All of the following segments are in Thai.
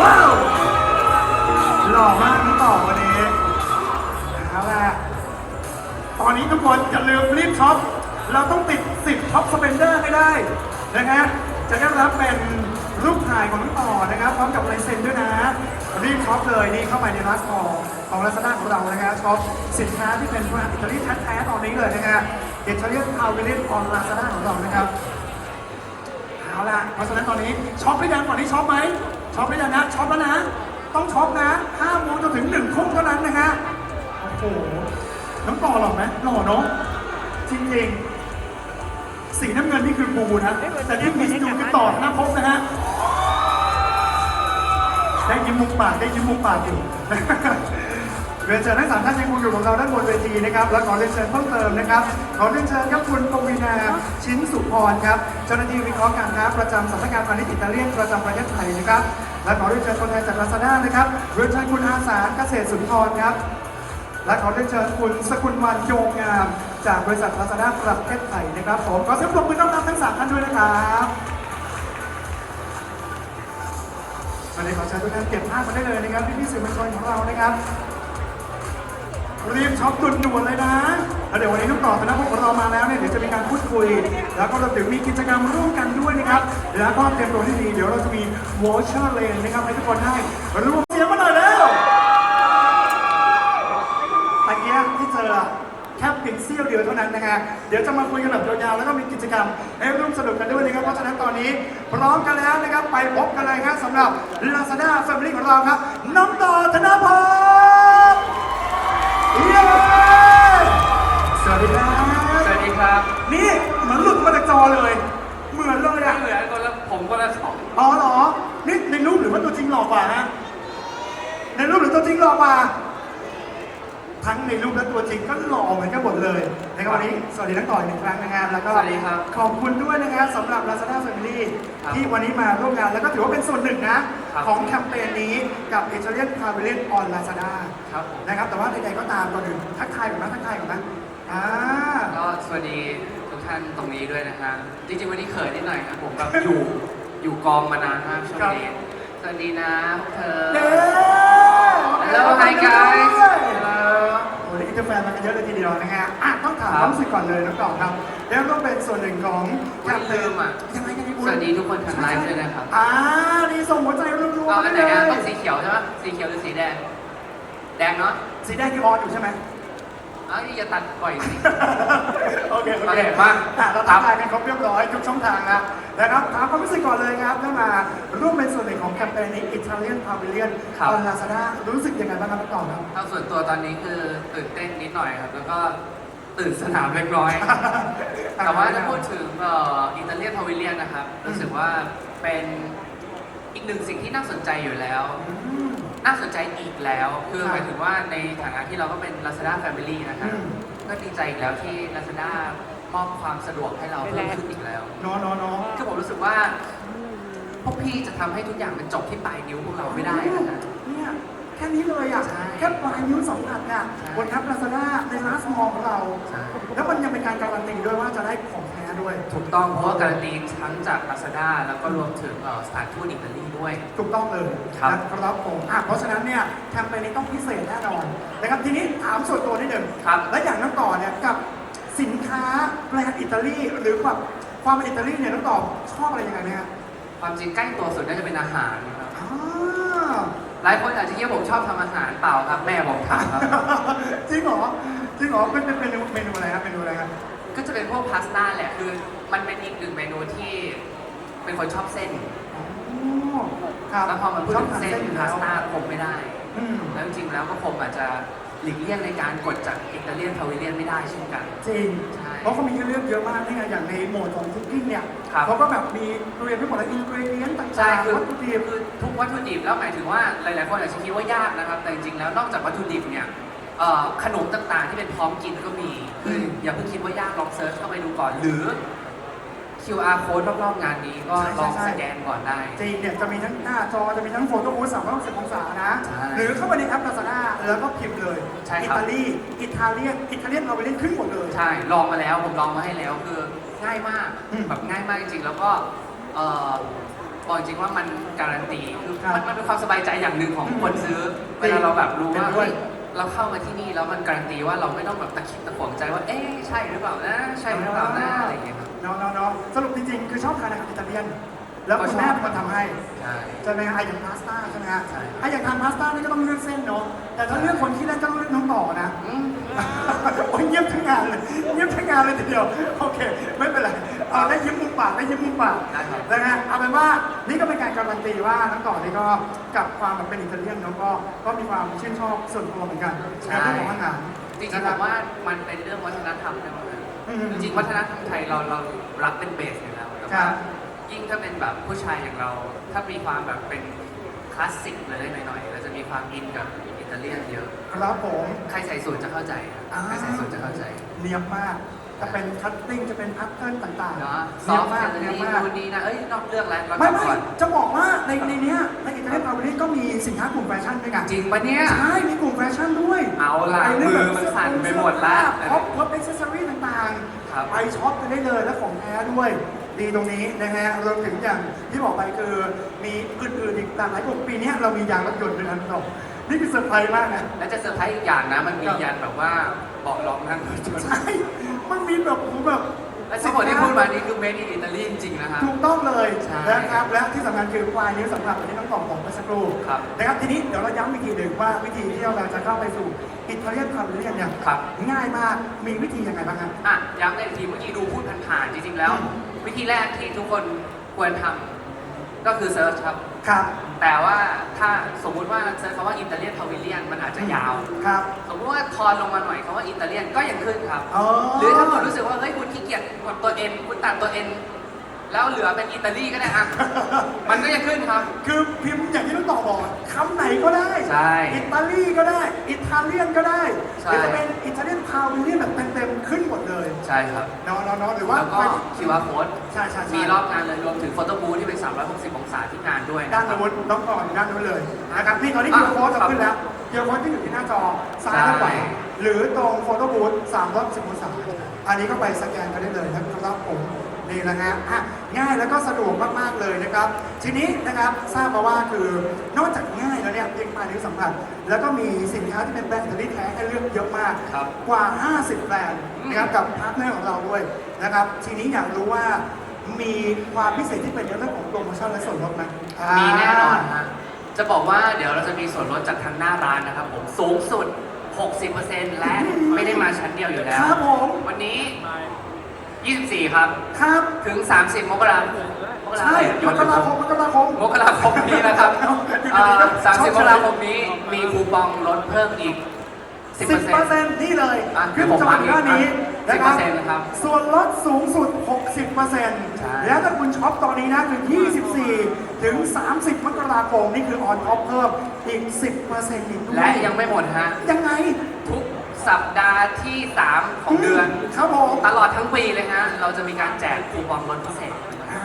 ว้าวหล่อมากน้องต่อวันนี้เอาล่ะตอนนี้ทุกคนอย่าลืมรีบช็อป เราต้องติด 10ท็อปสเปนเดอร์ให้ได้นะฮะจะได้รับเป็นรูปถ่ายของน้องต่อนะครับ พร้อมกับลายเซ็นด้วยนะ รีบช็อปเลยนี่เข้าไปในร้านของของลาซาด้าของเรานะฮะช็อปสินค้าที่เป็นผลิตอิตาลีแท้ๆตอนนี้เลยนะฮะอิตาเลียนพาวเวลเลนออนลาซาด้าของเรานะครับ เอาล่ะเพราะฉะนั้นตอนนี้ช็อปหรือยังก่อนนี้ช็อปไหมช็อปหรือยังนะช็อปแล้วนะ ต้องช็อปนะ5โมงจนถึง1ทุ่มเท่านั้นนะฮะโอ้โหน้ำต่อหล่อไหมหล่อเนาะจริงๆสีน้ำเงินนี่คือบูนะแต่ที่มิสยูคือต่อหน้าพบนะฮะได้ยิ้มมุมปากได้ยิ้มมุมปากอยู่ เรียนเชิญทั้งสามท่านยังคงอยู่กับเราด้านบนเวทีนะครับ และขอเรียนเชิญเพิ่มเติมนะครับ ขอเรียนเชิญครับคุณปวีนาชิ้นสุพรครับเจ้าหน้าที่วิเคราะห์การค้าประจำสำนักงานพาณิชย์อิตาเลียนประจำประเทศไทยนะครับ และขอเรียนเชิญคนแทนจากลาซาด้านะครับเรียนเชิญคุณอาสาเกษตรสุนทรครับ และขอเรียนเชิญคุณสกุลวันโยงงาม จากบริษัทลาซาด้าประเทศไทยนะครับผมขอเสียงปรบมือต้อนรับทั้งสามท่านด้วยนะครับวันนี้ขอเชิญทุกท่านเก็บภาพมาได้เลยนะครับพี่พี่ๆสื่อมวลชนของเรานะครับ รีบช็อปดุนด่วนเลยนะแล้วเดี๋ยววันนี้ทุกต่อคณะพวกเรามาแล้วเนี่ยเดี๋ยวจะมีการพูดคุย แล้วก็รวมถึงมีกิจกรรมร่วมกันด้วยนะครับ แล้วก็เตรียมตัวที่ดี เดี๋ยวเราจะมีวอชเชอร์เลนนะครับให้ทุกคนได้ร่วมเสียงมาหน่อยแล้วตะเกียที่เจอแค่เพียงเสี้ยวเดียวเท่านั้นนะฮะ เดี๋ยวจะมาคุยกันแบบยาวๆ แล้วก็มีกิจกรรมให้ร่วมสนุกกันด้วยนะครับ เพราะฉะนั้นตอนนี้พร้อมกันแล้วนะครับ ไปพบกันเลยครับสำหรับ Lazada Family ของเราครับ น้องต่อธนพร อนหลุดมาจากจอเลย เหมือนเลยไม่อะเหมือนคนละผมคนละสองอ๋อเหรอ นี่ในรูปหรือว่าตัวจริงหล่อกว่าฮะในรูปหรือตัวจริงหล่อกว่า ทั้งในรูปและตัวจริงก็หล่อเหมือนกันหมดเลยนะครับวันนี้สวัสดีทั้งต่ออีกหนึ่งครั้งนะครับแล้วก็สวัสดีครับขอบคุณด้วยนะครับสำหรับ Lazada Family ครับที่วันนี้มาร่วมงานแล้วก็ถือว่าเป็นส่วนหนึ่งนะ ครับ ของแคมเปญนี้กับ Italian Pavilion on Lazada ครับผมนะครับแต่ว่าใดๆก็ตามก่อนอื่นทักทายก่อนนะทักทายก่อนนะอ่า ก็สวัสดี ทุกท่านตรงนี้ด้วยนะครับจริงๆวันนี้เขินนิดหน่อยครับผมแบบอยู่อยู่กองมานานมากช่วงนี้สวัสดีนะพวกเธอเด้ Hello hi guys Hello โอ้ยอินเตอร์แฟนมากันเยอะเลยทีเดียวนะฮะอะต้องถามครับความรู้สึกก่อนเลยน้องต่อครับ แล้วต้องเป็นส่วนหนึ่งของไม่ลืมอะ ยังไงยังไงคุณสวัสดีทุกคนทางไลฟ์ด้วยนะครับ อ่านี่ส่งหัวใจรัวเอาๆอัมานไหนเลอะยต้องสีเขียวใช่ไหมสีเขียวหรือสีแดง แดงเนาะสีแดงที่ออนอยู่ใช่ไหม เอ้ยอย่าตัดปล่อยสิ โอเคโอโอเคเคมาอะเราทักทายกันครบเรียบร้อยทุกช่องทางนะนะครับถามความรู้สึกก่อนเลยครับถ้ามาร่วมเป็นส่วนหนึ่งของแคมเปญนี้ Italian Pavilion ครับ on Lazada รู้สึกยังไงบ้างครับน้องต่อครับถ้าส่วนตัวตอนนี้คือตื่นเต้นนิดหน่อยครับ แล้วก็ตื่นสนามเล็กน้อย แต่ว่าถ้าพูดถึงเอ่ออิตาเลียนพาวิเลียนนะครับ รู้สึกว่าเป็นอีกหนึ่งสิ่งที่น่าสนใจอยู่แล้ว อืม น่าสนใจอีกแล้ว คือครับหมายถึงว่าในฐานะที่เราก็เป็น Lazada Family นะครับ อืม ก็ดีใจอีกแล้วที่ Lazada มอบความสะดวกให้เราเพิ่มขึ้นอีกแล้ว เนาะเนาะเนาะ คือผมรู้สึกว่า พวกพี่จะทำให้ทุกอย่างมันจบที่ปลายนิ้วพวกเราไม่ได้นะฮะเนี่ยแค่นี้เลยอะใช่แค่ปลายนิ้วสองอันน่ะใช่บนแอปลาซาด้าในร้านสมองของเรา ใช่ แล้วมันยังเป็นการการันตีด้วยว่าจะได้ของแท้ ด้วย ถูกต้องเพราะว่าการันตีทั้งจาก Lazada แล้วก็รวมถึงเอ่อสถานทูตอิตาลีด้วย ถูกต้องเลยครับนะครับผมอะเพราะฉะนั้นเนี่ยแคมเปญนี้ต้องพิเศษแน่นอนนะครับทีนี้ถามส่วนตัวนิดหนึ่งครับ และอย่างน้องต่อเนี่ยกับสินค้าแบรนด์อิตาลีหรือแบบความเป็นอิตาลีเนี่ยน้องต่อชอบอะไรยังไงไหมครับความจริงใกล้ตัวสุดน่าจะเป็นอาหารครับอ่าหลายคนอาจจะคิดว่าผมชอบทำอาหารเปล่าครับแม่ผมทำครับ จริงเหรอจริงเหรอเป็นเป็นเมนูเมนูอะไรครับเมนูอะไรครับ ก็จะเป็นพวกพาสต้าแหละคือมันเป็นอีกหนึ่งเมนูที่เป็นคนชอบเส้นอ๋อครับแล้วพอมันพูดชอบถึงทานเส้นอยู่พาแล้วสต้าผมไม่ได้อืมแล้วจริงๆแล้วก็ผมอาจจะหลีกเลี่ยงในการกดจากอิตาเลียนพาวิเลียนไม่ได้เช่นกัน จริงใช่เพราะเขามีให้เลือกเยอะมากนี่ไงอย่างในโหมดของคุกกิ้งเนี่ยครับเขาก็แบบมีเรียนไปหมดแล้วอินกรีเดียนต่างๆใช่คือวัตถุดิบคือทุกวัตถุดิบแล้วหมายถึงว่าหลายๆคนอาจจะคิดว่ายากนะครับ แต่จริงๆแล้วนอกจากวัตถุดิบเนี่ย เอ่อขนมต่างๆ ที่เป็นพร้อมกินก็มีคือมอย่าเพิ่งคิดว่ายากลองเซิร์ชเข้าไปดูก่อน หรือ QR code รอบๆงานนี้ก็ลองสแกนก่อนได้ จริงเนี่ยจะมีทั้งหน้าจอจะมีทั้งโฟโต้บูธสามร้อยหกสิบองศานะ ใช่หรือเข้าไปในแอป Lazada แล้วก็พิมพ์เลย ใช่อิครับ ตาลี อิตาเลียน อิตาเลียนเอาไปเล่นขึ้นหมดเลย ใช่ ลองมาแล้วผมลองมาให้แล้วคือง่ายมากอืมแบบง่ายมากจริงๆ แล้วก็เอ่อบอกจริงว่ามันการันตีคือครับมันมันเป็นความสบายใจอย่างหนึ่งของอืมคนซื้อ จริเวงลาเราแบบรู้เห็นว่าด้วย เฮ้ย เราเข้ามาที่นี่แล้วมันการันตีว่าเราไม่ต้องแบบตะคิดตะขวงใจว่า เอ๊ะใช่หรือเปล่านะ ใช่หรือเปล่านะอะไรอย่างเงี้ยครับ เนาะเนาะเนาะสรุปจริงๆ คือชอบทานอาหารอิตาเลียน แล้วก็คุณชอบแม่เป็นคนทำให้ใช่ใช่ไหมฮะอะอย่างพาสต้าใช่ไหมฮะใช่อะอย่างทานพาสต้านี่ก็ต้องเลือกเส้นเนาะแต่ถ้าเลือกคนที่เล่นก็ต้องเลือกน้องต่อนะอืมโอ้ยเงียบทั้งงานเลยเงียบทั้งงานเลยทีเดียวโอเค ไม่เป็นไรเอาได้ยิ้มมุมปากได้ยิ้มมุมปากได้ครับ นะฮะเอาเป็นว่านี่ก็เป็นการการันตีว่าน้องต่อนี่ก็กับความแบบเป็นอิตาเลียนเนาะก็ก็มีความชื่นชอบส่วนตัวเหมือนกันในเรื่องของอาหารจริงนะๆคผรับมว่ามันเป็นเรื่องวัฒนธรรมด้วยมั้งอืมจริงๆวัฒนธรรมไทยเราเรารักเป็นเบสอยู่แล้วแต่ครัว่าบ ยิ่งถ้าเป็นแบบผู้ชายอย่างเรา ถ้ามีความแบบเป็นคลาสสิกเลยหน่อยๆเราจะมีความอินกับอิตาเลียนเยอะ ครับผมใครใส่สูทจะเข้าใจครับอ่าใครใส่สูทจะเข้าใจ เนียบมาก จะเป็นคัตติ้งจะเป็นแพทเทิร์นต่างๆเนาะซเนีอยบฟต์มากจะเนียบดีมากดูดีนะเอ้ยนอกเรื่องแล้วเราไม่กลับไม่ก่อนจะบอกว่าในในเนี้ยในอิตาเลียนพาวิลีก็มีสินค้ากลุ่มแฟชั่นด้วยกันจริงปะเนี่ย ใช่ มีกลุ่มแฟชั่นด้วย เอาล่ะไรื่งมือมันสั่นไปหมดละพร็อพพร็อพอ็อกเซอรี่ต่างครับๆไปช็อปกันได้เลยและของแท้ด้วย ดีตรงนี้นะฮะรวมถึงอย่างที่บอกไปคือมีอื่นๆอีกต่างหลายกลุ่มปีเนี้ยเรามียางรถยนต์ด้วยนะพี่ต่อนี่คือเซอร์ไพรส์มากนะ และจะเซอร์ไพรส์อีกอย่างนะ มันมีครับยันแบบว่าเบาะรองนั่งรถยนต์ใช่ มันมีแบบโอ้โหแบบและทั้งหมดที่พูดมานี่คือ made in Italy จริงๆนะครับถูกต้องเลยใช่นะครับ และที่สำคัญคือควายนิ้วสำหรับวันนี้ต้องบอกบอกเมื่อสักครู่ครับนะครับ ทีนี้เดี๋ยวเราย้ำอีกทีหนึ่งว่าวิธีที่เราจะเข้าไปสู่อิตาเลียนคาเลียนเนี่ยครับง่ายมาก มีวิธียังไงบ้างครับอะย้ำในทีเมื่อกี้ดูพูดผ่านๆจริงๆแล้วอืม วิธีแรกที่ทุกคนควรทำก็คือเซิร์ชครับ ครับ แต่ว่าถ้าสมมุติว่าเซิร์ชคำว่าอิตาเลียนพาวิเลียนมันอาจจะยาว ครับ สมมติว่าทอนลงมาหน่อยคำว่าอิตาเลียนก็ยังขึ้นครับ อ๋อ หรือถ้าคุณรู้สึกว่าเฮ้ยคุณขี้เกียจกดตัวเอ็นคุณตัดตัวเอ็น แล้วเหลือเป็นอิตาลีก็ได้อะมันก็ยังขึ้นครับ คือพิมพ์อย่างที่ต้องต่อบอกคำไหนก็ได้ ใช่อิตาลีก็ได้ อิตาเลียนก็ได้ใช่หรือจะเป็นอิตาเลียนพาวิเลียนแบบเต็มๆขึ้นหมดเลยใช่ครับ เนาะเนาะเนาะหรือว่าแล้วก็ QR code ใช่ใช่ใช่มีรอบงานเลยรวมถึงโฟโต้บูธที่เป็น 360 องศาที่งานด้วยด้านนะครับนู้นน้องก่อนด้านนู้นเลยนะครับนี่ตอนนี้อะคิวโค้ดครับขึ้นแล้วคิวโค้ดที่อยู่ที่หน้าจอซ้ายและขวาใช่ หรือตรงโฟโต้บูธ310องศาอันนี้ก็ไปสแกนกันได้เลยนะครับผม นี่นะฮะอะง่ายแล้วก็สะดวกมากๆเลยนะครับ ทีนี้นะครับทราบมาว่าคือนอกจากง่ายแล้วเนี่ยเพียงปลายนิ้วสัมผัสแล้วก็มีสินค้าที่เป็นแบรนด์อิตาลีแท้ให้เลือกเยอะมาก ครับ กว่า 50 แบรนด์นะครับกับพาร์ทเนอร์ของเราด้วยนะครับ ทีนี้อยากรู้ว่ามีความพิเศษที่เป็นในเรื่องของโปรโมชั่นและส่วนลดไหมมีแน่นอนฮะจะบอกว่าเดี๋ยวเราจะมีส่วนลดจากทางหน้าร้านนะครับผมสูงสุด 60%และไม่ได้มาชั้นเดียวอยู่แล้วครับผม วันนี้ 24 ครับ ครับถึง 30 มกราคมมกราใช่คมมกราคมมกราคมมกราคมนี้นะครับอยู่เอ่ดีๆก็อช็อป30 มกราคมนี้มีคูปองลดเพิ่มอีกสิบเปอร์10%เซ็นต์นี่เลยอะขึ้นผมจอวางด้านนี้อีกนะครับ10%นะครับส่วนลดสูงสุด 60เปอร์เซ็นต์ใช่ แล้วถ้าคุณช็อปตอนนี้นะคือ24 ถึง 30 มกราคมนี่คือออนท็อปเพิ่มอีก 10เปอร์เซ็นต์อีกด้วยและยังไม่หมดฮะ ยังไงทุก สัปดาห์ที่ 3 ของเดือน ครับผมตลอดทั้งปีเลยฮะ เราจะมีการแจกคูปองลดพิเศษ อ่า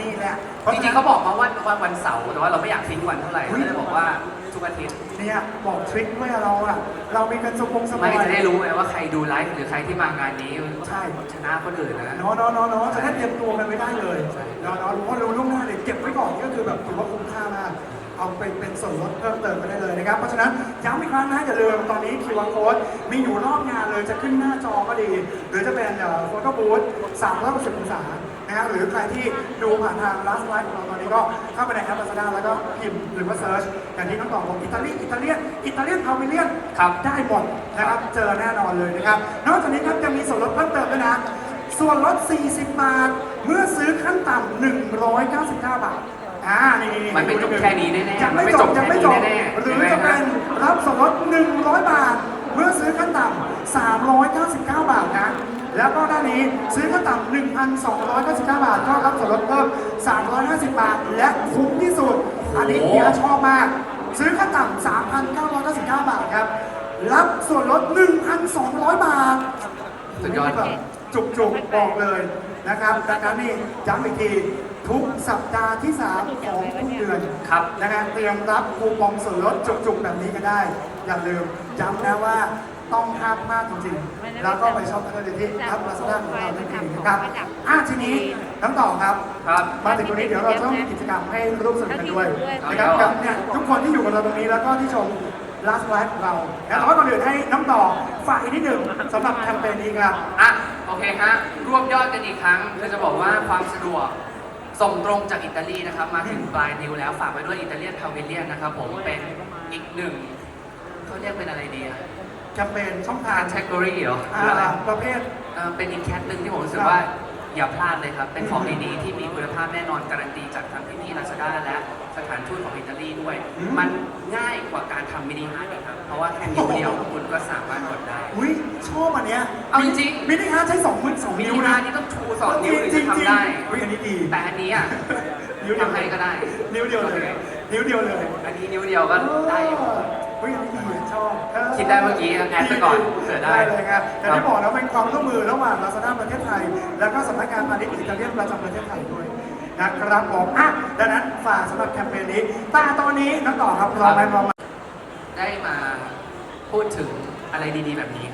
นี่แหละจริงๆเขาบอกมาว่าวันวันเสาร์แต่ว่าเราไม่อยากทิ้งวันเท่าไหร่ก็เลยบอกว่าทุกอาทิตย์เนี่ยบอกทริคด้วยอะเราอะเรามีกันสปงสปไม่อยจะได้รู้ไงว่าใครดูไลฟ์หรือใครที่มางานนี้ใช่ชนะคนอื่นนะ เนาะเนาะเนาะเนาะจะได้เตรียมตัวกันไว้ได้เลยเนาะเนาะเพราะรู้ล่วงหน้าเลยเก็บไว้ก่อนก็คือแบบถือว่าคุ้มค่ามาก เอาไปเป็นส่วนลดเพิ่มเติมไปได้เลยนะครับ เพราะฉะนั้นย้ำอีกครั้งนะอย่าลืมตอนนี้ QR code มีอยู่รอบงานเลยจะขึ้นหน้าจอก็ดี หรือจะเป็นโฟโต้บูธ360องศานะฮะหรือใครที่ดูผ่านทาง last live ของเราตอนนี้ก็เข้าไปในแอป Lazada แล้วก็พิมพ์หรือว่าเซิร์ชอย่างที่น้องต่อบอกอิตาลีอิตาเลียนอิตาเลียนพาวิเลียนครับได้หมดนะครับเจอแน่นอนเลยนะครับ นอกจากนี้ครับยังมีส่วนลดเพิ่มเติมด้วยนะส่วนลด 40 บาท เมื่อซื้อขั้นต่ำ199 บาท อ่านี่นี่มันไม่จบแค่นี้แน่ๆยังไม่มันไม่จจบบยังไม่จบแค่นี้แน่ๆหรือใช่ไหมจะเป็นรับส่วนลด100 บาท เมื่อซื้อขั้นต่ำ399 บาทนะ แล้วก็ด้านนี้ซื้อขั้นต่ำ1,299 บาท ก็รับส่วนลดเพิ่ม 350 บาท และคุ้มที่สุด อันนี้เฮียชอบมาก ซื้อขั้นต่ำ3,999 บาทครับ รับส่วนลด 1,200 บาทสุดยอดแบบจุกๆบอกเลยนะครับดังนั้นนี่ย้ำอีกที ทุกสัปดาห์ที่ 3 ของทุกเดือนครับนะฮะเตรียมรับคูปองส่วนลดจุกๆ แบบนี้กันได้ อย่าลืมย้ำนะว่าต้องห้ามพลาดจริงๆ แล้วก็ไปช็อปกันเลยที่ทับลาซาด้าของเรานั่นเองนะครับอะทีนี้น้ำต่อครับครับ มาถึงตรงนี้เดี๋ยวเราต้องมีกิจกรรมให้ร่วมสนุกกันด้วยนะครับกับเนี่ยทุกคนที่อยู่กับเราตรงนี้แล้วก็ที่ชม last live ของเราแต่ว่าก่อนอื่นให้น้ำต่อฝากอีกนิดหนึ่งสำหรับแคมเปญนี้ครับอะโอเคฮะรวบยอดกันอีกครั้งคือจะบอกว่าความสะดวก ส่งตรงจากอิตาลีนะครับ มาถึงปลายนิ้วแล้วฝากไว้ด้วยอิตาเลียนพาวิเลียนนะครับผมเป็นอีกหนึ่งเขาเรียกเป็นอะไรดีอะแคมเปญช่องทางแคตตาล็อเหรอหอ่ารืออะไรประเภท เอ่อเป็นอีกแคทหนึ่งที่ผมรู้สึกว่า อย่าพลาดเลยครับ เป็นของดีๆที่มีคุณภาพแน่นอนการันตีจากทางพี่ๆลาซาด้าและสถานทูตของอิตาลีด้วย อืม มันง่ายกว่าการทำมินิฮาร์ดอีกครับ เพราะว่าแค่นิ้วเดียวคุณก็สามารถกดได้ อุ้ยชอบอันเนี้ยเอาจริงมินิฮาร์ทใช้สองมือสองมินิ้นิวฮานะร์ดนี่ต้องชูสองนิ้วถึงจะทำจริงๆได้อุ้ยอันนี้ดี แต่อันนี้อะนิ้วเดียวทำให้ก็ได้นิ้วเดียวเลย นิ้วเดียวเลย อันนี้นิ้วเดียวก็ได้อยู่ เฮ้ยอันนี้ดีชอบคิดได้เมื่อกี้แอดไปก่อนเผื่อได้ได้ เลยครับแต่ที่บอกนะเป็นความร่วมมือระหว่าง Lazada ประเทศไทย แล้วก็สำนักงานพาณิชย์อิตาเลียนประจำประเทศไทยด้วยนะครับผมอะดังนั้นฝากสำหรับแคมเปญนี้แต่ตอนนี้น้องต่อครับรอไหมรอไหมได้มาพูดถึงอะไรดีๆแบบนี้